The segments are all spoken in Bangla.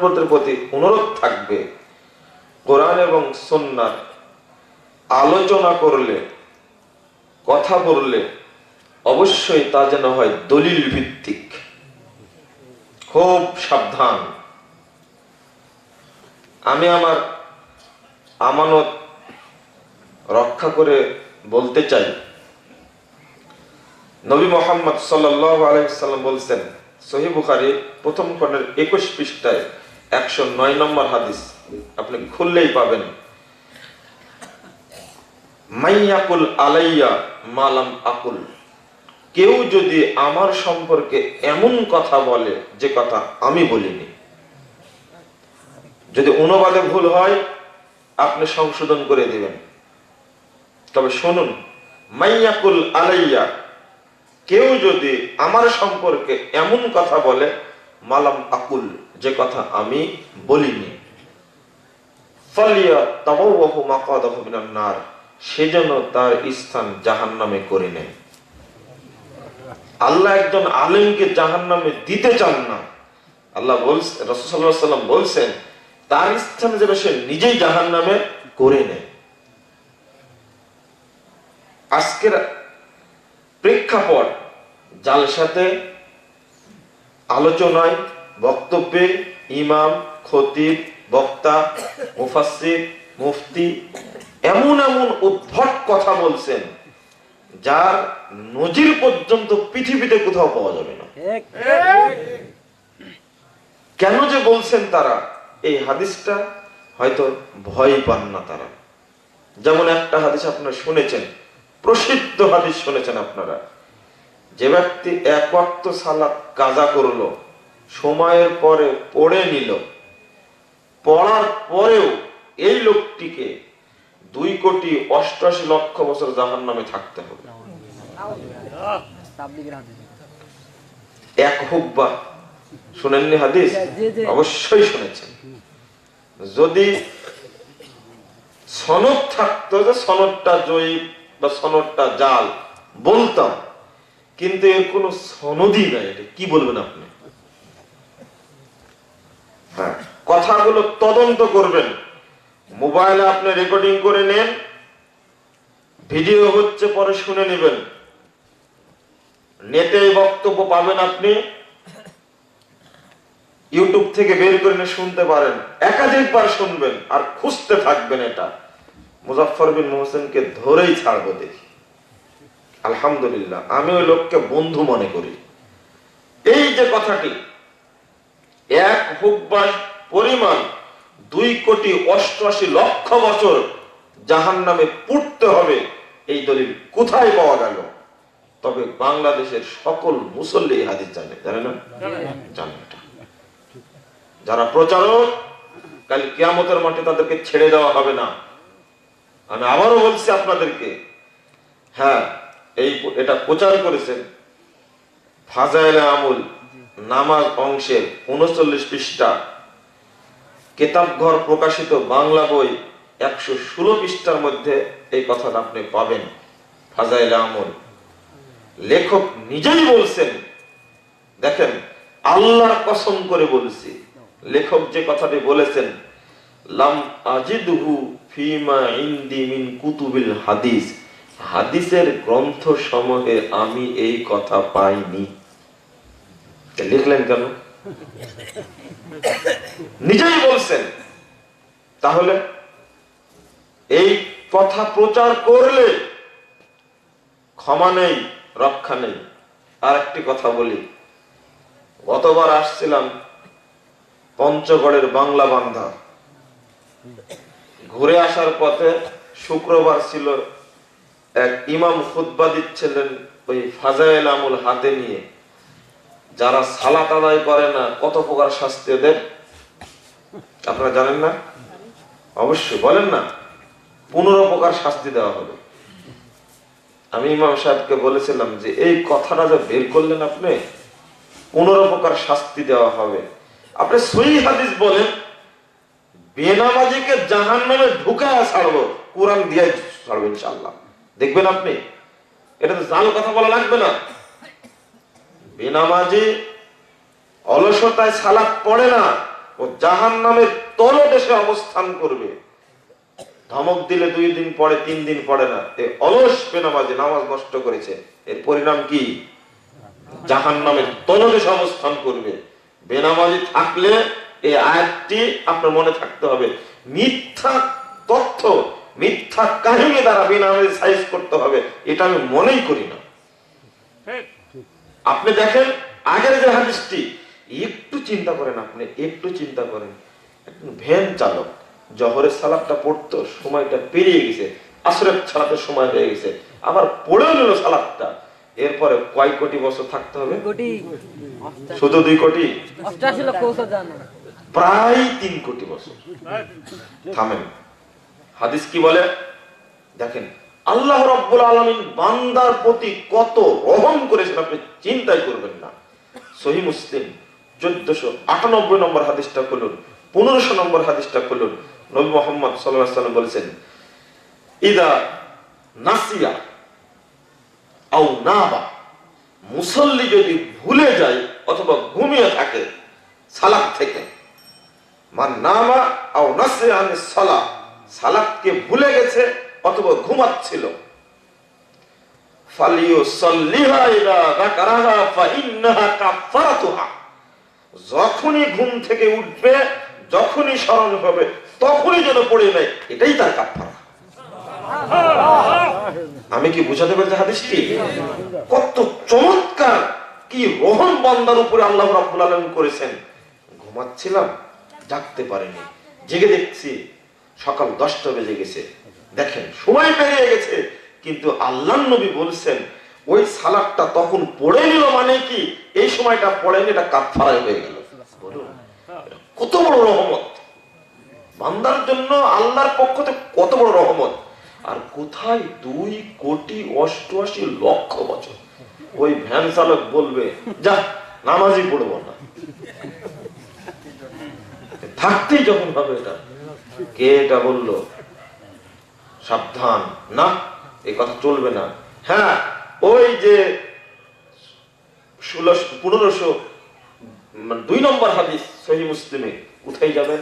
প্রতি অনুরোধ থাকবে। কোরআন এবং সন্ন্যার আলোচনা করলে, কথা বললে অবশ্যই তা যেন হয় দলিল ভিত্তিক খুব সাবধান। আমি আমার আমানত রক্ষা করে বলতে চাই। নবী মোহাম্মদ আলহিসাল্লাম বলছেন সহি বুখারি প্রথম খণ্ডের একুশ পৃষ্ঠায় একশো নয় নম্বর হাদিস আপনি খুললেই পাবেন। মাইয়াকুল আলাইয়া মালাম আকুল। কেউ যদি আমার সম্পর্কে এমন কথা বলে, যে কথা আমি বলিনি। যদি অনুবাদে ভুল হয়, আপনি সংশোধন করে দিবেন। তবে শুনুন, মাইয়াকুল আলাইয়া, কেউ যদি আমার সম্পর্কে এমন কথা বলে, মালাম আকুল। যে কথা আমি বলিনি। ফলিয়া তাবাওয়াহু মাকাদাহু মিনান নার, সে তার স্থান জাহান্নামে করে নেয়। আল্লাহ একজন আলেমকে জাহান্নামে দিতে চান না। আল্লাহ বলছেন বলছেন, তার স্থান যেন সে নিজেই জাহান্নামে করে নেয়। আজকের প্রেক্ষাপট জালসাতে আলোচনায় বক্তব্যে ইমাম খতিব বক্তা মুফাসসির মুফতি এমন এমন উদ্ভট কথা বলছেন যার নজির পর্যন্ত পৃথিবীতে কোথাও পাওয়া যাবে না। কেন যে বলছেন তারা? এই হাদিসটা হয়তো ভয় পান না তারা। যেমন একটা হাদিস আপনারা শুনেছেন প্রসিদ্ধ হাদিস শুনেছেন আপনারা। যে ব্যক্তি এক ওয়াক্ত সালাত কাজা করল সময়ের পরে পড়ে নিল। পড়ার পরেও এই লোকটিকে দুই কোটি অষ্টআশি লক্ষ বছর জাহান নামে থাকতে হবে। এক হুব্বা। শুনেননি হাদিস। অবশ্যই শুনেছেন। যদি সনদ থাকতো যে সনদটা জয়ী বা সনদটা জাল, বলতাম। কিন্তু এর কোনো সনদই নাই। এটা কি বলবেন আপনি হ্যাঁ কথাগুলো তদন্ত করবেন। মোবাইলে আপনি রেকর্ডিং করে নেন, ভিডিও হচ্ছে পরে শুনে নেবেন। নেটে বক্তব্য পাবেন আপনি। ইউটিউব থেকে বের করে শুনতে পারেন। একাধিকবার শুনবেন আর খুঁজতে থাকবেন এটা। মুজাফর বিন মোহসেনকে ধরেই ছাড়বো দেখি। আলহামদুলিল্লাহ, আমি ওই লোককে বন্ধু মনে করি। এই যে কথাটি, এক হুব্বাস পরিমাণ দুই কোটি অষ্টআশি লক্ষ বছর জাহান নামে পুড়তে হবে, এই দলিল কোথায় পাওয়া গেল? তবে বাংলাদেশের সকল মুসল্লি হাদিস জানে। জানে না? জানে এটা যারা প্রচারক, কাল কিয়ামতের মাঠে তাদেরকে ছেড়ে দেওয়া হবে না। আমি আবারও বলছি আপনাদেরকে হ্যাঁ এই এটা প্রচার করেছেন ফাজাইল আমুল নামাজ অংশের উনচল্লিশ পৃষ্ঠা কেতাব ঘর প্রকাশিত বাংলা বই একশো ষোলো পৃষ্ঠার মধ্যে এই কথাটা আপনি পাবেন। ফাজাইল আমুল। লেখক নিজেই বলছেন, দেখেন, আল্লাহর কসম করে বলছি, লেখক যে কথাটি বলেছেন, লাম আজিদহু ফিমা ইন্দি মিন কুতুবিল হাদিস, হাদিসের গ্রন্থ সমূহে আমি এই কথা পাইনি। লিখলেন কেন? নিজেই বলছেন, তাহলে এই কথা প্রচার করলে ক্ষমা নেই, রক্ষা নেই। আর একটি কথা বলি। গতবার আসছিলাম পঞ্চগড়ের বাংলা বান্ধা ঘুরে আসার পথে শুক্রবার ছিল এক ইমাম খুতবা দিচ্ছিলেন ওই ফাজাইল আমুল হাতে নিয়ে। যারা সালাত আদায় করে না, কত প্রকার শাস্তি ওদের আপনারা জানেন না? অবশ্যই বলেন না। পনেরো প্রকার শাস্তি দেওয়া হবে। আমি ইমাম সাহেবকে বলেছিলাম যে, এই কথাটা যে বের করলেন আপনি, পনেরো প্রকার শাস্তি দেওয়া হবে। আপনি সই হাদিস বলেন, বেনামাজিকে জাহান নামে ঢুকায় ছাড়বো, কোরআন দিয়ে ছাড়বো ইনশাল্লাহ দেখবেন আপনি? এটা তো জাল কথা বলা লাগবে না। বেনামাজি অলসতায় সালাত পড়ে না ও জাহান নামের তলদেশে অবস্থান করবে। ধমক দিলে দুই দিন পরে, তিন দিন পরে না। এ অলস বেনামাজি নামাজ নষ্ট করেছে। এর পরিণাম কি? জাহান নামের তলদেশে অবস্থান করবে। বেনামাজি থাকলে এই আয়াতটি আপনার মনে থাকতে হবে। মিথ্যা তথ্য, মিথ্যা কাহিনী দ্বারা বেনামাজি সাইজ করতে হবে। এটা আমি মনেই করি না। আপনি দেখেন আগের যে হাদিসটি একটু চিন্তা করেন আপনি একটু চিন্তা করেন। একজন ভ্যান চালক জহরের সালাদটা পড়তো সময়টা পেরিয়ে গেছে আসরের সালাতের সময় হয়ে গেছে আবার পড়েও নিল সালাদটা। এরপরে কয় কোটি বছর থাকতে হবে? শুধু দুই কোটি? প্রায় তিন কোটি বছর। থামেন। হাদিস কি বলে? দেখেন আল্লাহ রব্বুল আলমিন বান্দার প্রতি কত রহম করেছেন, আপনি চিন্তাই করবেন না। সহি মুসলিম, চোদ্দশো আটানব্বই নম্বর হাদিসটা খুলুন, পনেরোশো নম্বর হাদিসটা খুলুন। নবী মোহাম্মদ সাল্লাম বলেছেন, ইদা নাসিয়া আও নাবা, মুসল্লি যদি ভুলে যায় অথবা ঘুমিয়ে থাকে সালাক থেকে, মান নামা আও নাসে আনি সালা সালাতকে ভুলে গেছে অথবা ঘুমাচ্ছিল। যখনই ঘুম থেকে উঠবে, যখনই স্মরণ হবে, তখনই যেন পড়ে নেয়, এটাই তার কাফারা আমি কি বুঝাতে পেরেছি হাদিসটি? কত চমৎকার! কি রোহন বন্দার উপরে আল্লাহ রাব্বুল করেছেন। ঘুমাচ্ছিলাম, জাগতে পারিনি। জেগে দেখছি, সকাল দশটা বেজে গেছে। দেখেন, সময় পেরিয়ে গেছে, কিন্তু আল্লাহ নবী বলছেন, ওই সালাদটা তখন পড়ে নিল মানে কি? এই সময়টা পড়েনি, এটা কাফারায় হয়ে গেল। কত বড় রহমত। বান্দার জন্য আল্লাহর পক্ষ থেকে কত বড় রহমত। আর কোথায় দুই কোটি অষ্টআশি লক্ষ বছর? ওই ভ্যান চালক বলবে, যা, নামাজই পড়ব না। থাকতেই যখন হবে এটা। কে এটা বলল? সাবধান। না, এই কথা চলবে না। হ্যাঁ ওই যে ষোলোশো, পনেরোশো মানে দুই নম্বর হাদিস সহি মুসলিমে কোথায় যাবেন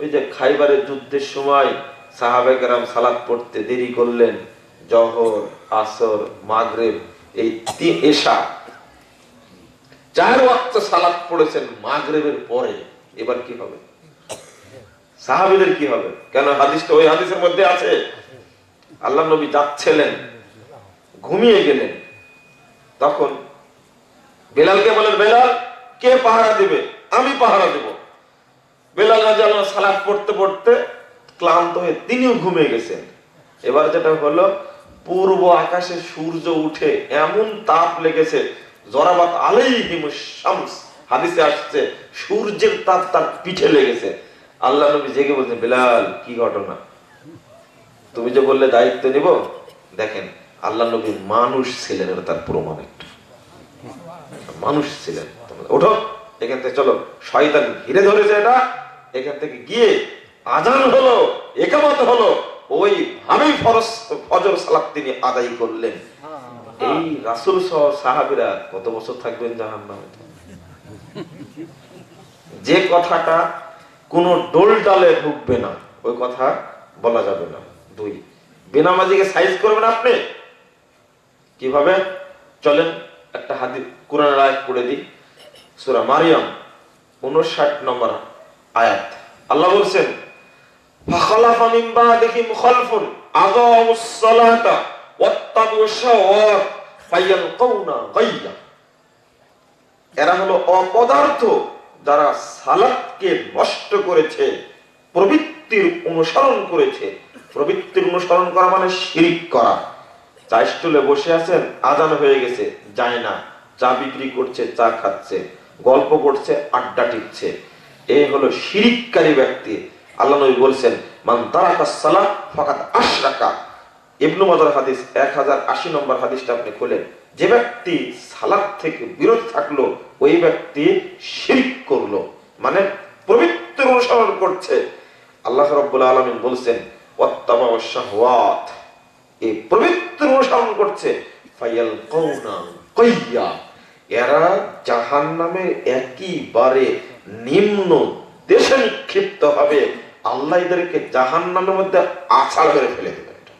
ওই যে খাইবারের যুদ্ধের সময় সাহাবেকেরাম সালাদ পড়তে দেরি করলেন, জহর, আসর, মাগরেব, এই এশা। চার ওয়াক্ত সালাদ পড়েছেন মাগরেবের পরে। এবার কি হবে? সাহাবিদের কি হবে? কেন হাদিসটা ওই হাদিসের মধ্যে আছে? আল্লাহ নবী যাচ্ছিলেন, ঘুমিয়ে গেলেন। তখন বেলালকে বলেন, বেলাল, কে পাহারা দিবে? আমি পাহারা দেব। বেলাল রাজা সালাদ পড়তে পড়তে ক্লান্ত হয়ে তিনিও ঘুমিয়ে গেছেন। এবার যেটা হলো, পূর্ব আকাশে সূর্য উঠে এমন তাপ লেগেছে, জরাবাত আলাইহিম শামস। হাদিসে আসছে, সূর্যের তাপ তার পিঠে লেগেছে। আল্লাহ নবী জেগে বলছেন, বেলাল, কি ঘটনা? তুমি যে বললে দায়িত্ব নিব, দেখেন, আল্লাহ নবী মানুষ ছিলেন এটা তার প্রমাণ একটা মানুষ ছিলেন। ওঠো এখান থেকে চলো। শয়তান ঘিরে ধরেছে এটা। এখান থেকে গিয়ে আজান হলো, একামত হলো। ওই ভাবেই ফরজ, ফজর সালাত তিনি আদায় করলেন। এই রাসূল সহ সাহাবীরা কত বছর থাকবেন জাহান্নামে? যে কথাটা কোন ডোল ডালে ঢুকবে না, ওই কথা বলা যাবে না। দুই। বেনামাজিকে সাইজ করবেন আপনি? কীভাবে? চলেন, একটা হাদিস কোরআন আয়াত পড়ে দিই। সূরা মারিয়াম 59 নম্বর আয়াত। আল্লাহ বলছেন, ফাখালাফা মিন বাদিহিম খালফুন আগামুস সালাতা ওয়াত্তাবুশ শাওয়াত ফায়ালকাউনা গায়য়া এরা হলো অপদার্থ যারা সালাতকে নষ্ট করেছে, প্রবৃত্তির অনুসরণ করেছে। প্রবৃত্তির অনুসরণ করা মানে শিরিক করা। চা স্টলে বসে আছেন, আজান হয়ে গেছে যায় না, চা বিক্রি করছে, চা খাচ্ছে, গল্প করছে, আড্ডা টিপছে। এই হলো শিরিককারী ব্যক্তি। আল্লাহ নবী বলছেন, মান তারাকা সালাহ ফাকাত আশরাকা। ইবনু মাজার হাদিস এক হাজার আশি নম্বর হাদিসটা আপনি খোলেন। যে ব্যক্তি সালাদ থেকে বিরত থাকল, ওই ব্যক্তি শিরিক করল। মানে পবিত্র অনুসরণ করছে। আল্লাহ রব্বুল আলমিন বলছেন এই পবিত্র অনুসরণ করছে এরা জাহান একেবারে নিম্ন দেশে নিক্ষিপ্ত হবে। আল্লাহ এদেরকে জাহান নামের মধ্যে আছাড় করে ফেলে এটা।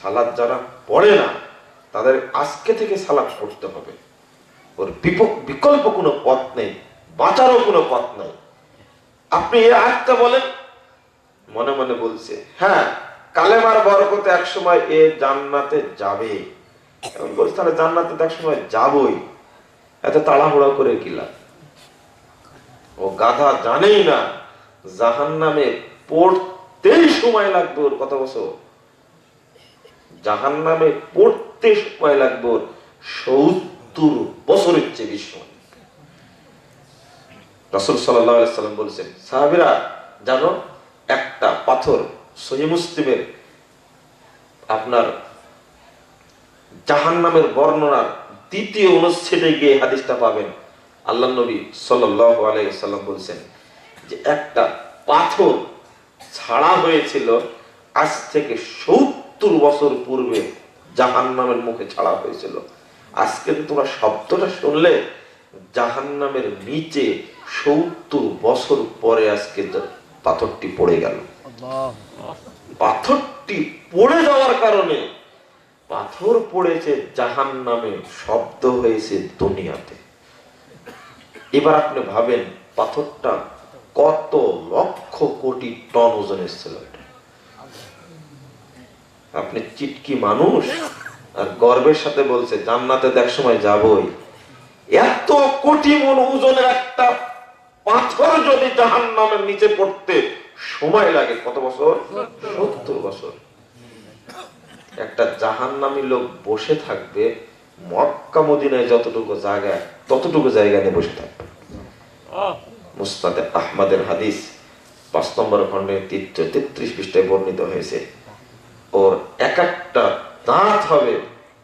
সালাদ যারা পড়ে না, তাদের আজকে থেকে সালাদ পড়তে হবে। ওর বিকল্প কোনো পথ নেই, বাঁচারও কোনো পথ নেই। আপনি এই আয়াতটা বলেন মনে মনে বলছে হ্যাঁ কালেমার বরকতে এক সময় এ জান্নাতে যাবে। বলছি, তাহলে জান্নাতে এক সময় যাবই। এত তাড়াহুড়া করে কিলা ও গাধা জানেই না জাহান নামে পড়তেই সময় লাগবে ওর কত বছর। জাহান নামে পড়তে সময় লাগবে ওর সত্তর বছরের চেয়ে বেশি সময়। রসুল সাল্লাম বলছেন, সাহাবিরা জানো একটা পাথর সহি মুসলিমের আপনার জাহান নামের বর্ণনার দ্বিতীয় অনুচ্ছেদে গিয়ে হাদিসটা পাবেন। আল্লাহ নবী সাল্লাম বলছেন যে একটা পাথর ছাড়া হয়েছিল আজ থেকে সত্তর বছর পূর্বে জাহান নামের মুখে ছাড়া হয়েছিল। আজকে তোমরা শব্দটা শুনলে জাহান নামের নিচে সত্তর বছর পরে আজকে পাথরটি পড়ে গেল। পাথরটি পড়ে যাওয়ার কারণে পাথর পড়েছে জাহান নামে শব্দ হয়েছে দুনিয়াতে। এবার আপনি ভাবেন পাথরটা কত লক্ষ কোটি টন ওজনের ছিল আপনি চিটকি মানুষ আর গর্বের সাথে বলছে জান্নাতে দেখ সময় যাবই। এত কোটি মন ওজনের একটা পাথর যদি জাহান নামের নিচে পড়তে সময় লাগে কত বছর? সত্তর। বছর। একটা জাহান জাহান্নামী লোক বসে থাকবে মক্কা মদিনায় যতটুকু জায়গা ততটুকু জায়গা নিয়ে বসে থাকবে। মুস্তাদে আহমদের হাদিস পাঁচ নম্বর খণ্ডে তেত্রিশ পৃষ্ঠায় বর্ণিত হয়েছে। ওর এক একটা দাঁত হবে